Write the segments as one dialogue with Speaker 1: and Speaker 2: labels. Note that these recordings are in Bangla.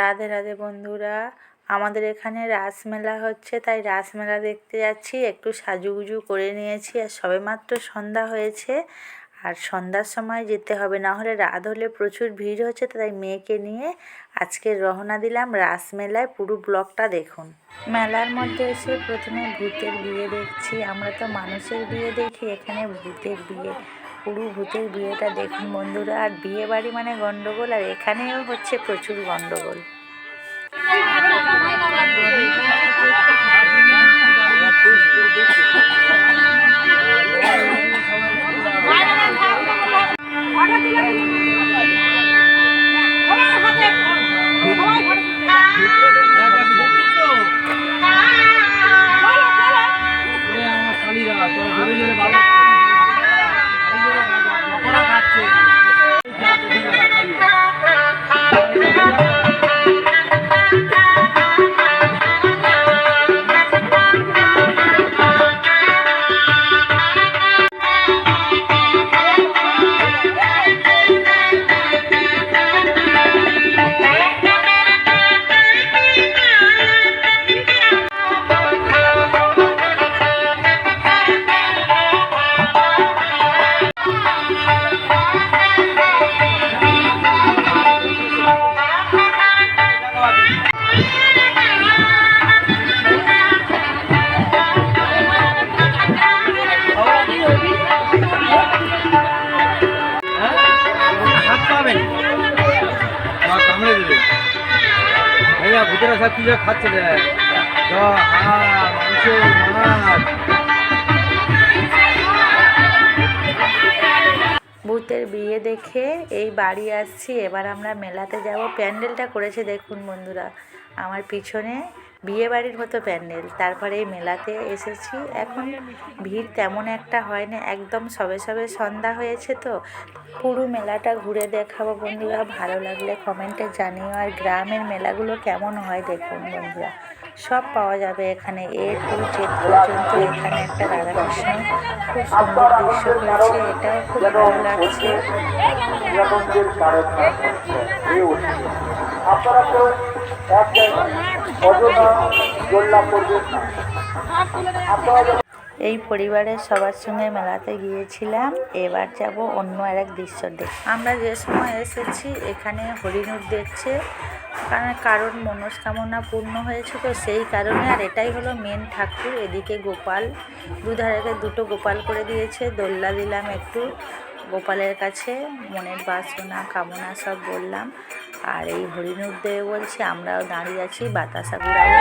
Speaker 1: রাধে রাধে বন্ধুরা। আমাদের এখানে রাসমেলা হচ্ছে, তাই রাসমেলা দেখতে যাচ্ছি। একটু সাজুগুজু করে নিয়েছি আর সবেমাত্র সন্ধ্যা হয়েছে। আর সন্ধ্যার সময় যেতে হবে, না হলে রাত হলে প্রচুর ভিড় হচ্ছে, তাই মেয়েকে নিয়ে আজকে রওনা দিলাম রাসমেলায়। পুরো ব্লগটা দেখুন। মেলার মধ্যে এসে প্রথমে ভূতের বিয়ে দেখছি। আমরা তো মানুষের বিয়ে দেখি, এখানে ভূতের বিয়ে। পুরো ভূতের বিয়েটা দেখুন বন্ধুরা। আর বিয়ে বাড়ি মানে গন্ডগোল, আর এখানেও হচ্ছে প্রচুর গন্ডগোল।
Speaker 2: জোরে বাবা ভাইয়া, ভূতেরা সব কিছু খাচ্ছে
Speaker 1: ভূতের বিয়ে দেখে এই বাড়ি আসছি, এবার আমরা মেলাতে যাব। প্যান্ডেলটা করেছে দেখুন বন্ধুরা, আমার পিছনে। বিয়ে বাড়ির মতো প্যান্ডেল। তারপরে মেলাতে এসেছি। এখন ভিড় তেমন একটা হয় না। একদম সবে সবে সন্ধ্যা হয়েছে তো। পুরো মেলাটা ঘুরে দেখাবো বন্ধুরা। ভালো লাগলে কমেন্টে জানিও। আর গ্রামের মেলাগুলো কেমন হয় দেখুন বন্ধুরা। সব পাওয়া যাবে এখানে। এ টু জেড পর্যন্ত এখানে একটা রাধাকৃষ্ণ খুব সুন্দর দৃশ্য হয়েছে এটাও খুব ভালো লাগছে।
Speaker 3: আপনারা
Speaker 1: এই পরিবারের সবার সঙ্গে মেলাতে গিয়েছিলাম। এবার যাব অন্য আর এক দৃশ্য দেখ আমরা যে সময় এসেছি, এখানে হরিণুর দেখছে। কারণ কারণ মনস্কামনা পূর্ণ হয়েছে তো সেই কারণে, আর এটাই হলো মেন ঠাকুর। এদিকে গোপাল দুধারে দুটো গোপাল করে দিয়েছে। দোল্লা দিলাম একটু। গোপালের কাছে, মনের বাসনা, কামনা সব বললাম। আর এই হরিণুর দেবে বলছি, আমরাও দাঁড়িয়ে আছি বাতাসা ঘুরাবো।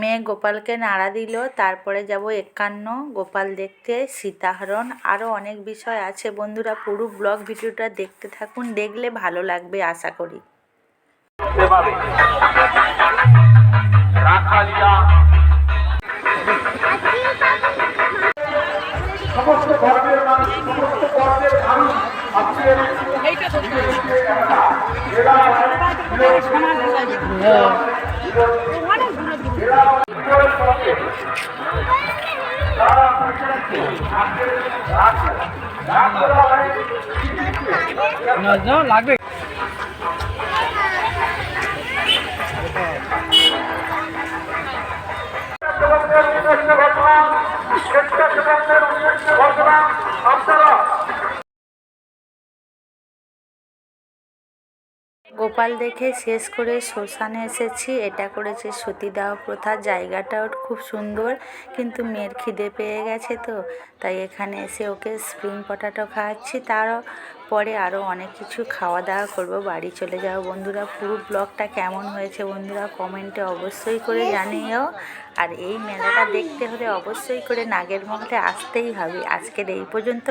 Speaker 1: মেয়ে গোপালকে নাড়া দিল, তারপরে যাব একান্ন। গোপাল দেখতে সীতাহরণ। আরও অনেক বিষয় আছে বন্ধুরা। পুরো ব্লগ ভিডিওটা দেখতে থাকুন, দেখলে ভালো লাগবে, আশা করি।
Speaker 3: সেভাবে রাখালিয়া। সমস্ত ধর্মের মানুষ সমস্ত বর্ণের মানুষ আজকের এই ঘটনা ঘটনা আপনারা
Speaker 1: গোপাল দেখে শেষ করে শ্মশানে এসেছি। এটা করেছে সতীদাহ প্রথার জায়গাটাও খুব সুন্দর, কিন্তু মেয়ের খিদে পেয়ে গেছে তো। তাই এখানে এসে ওকে স্প্রিং পটাটো খাওয়াচ্ছি। তারও পরে আরও অনেক কিছু খাওয়া দাওয়া করব। বাড়ি চলে যাও বন্ধুরা। পুরো ব্লগটা কেমন হয়েছে বন্ধুরা কমেন্টে অবশ্যই করে জানিও। আর এই মেলাটা দেখতে হলে অবশ্যই করে নাগের মহলে আসতেই হবে। আজকের এই পর্যন্ত।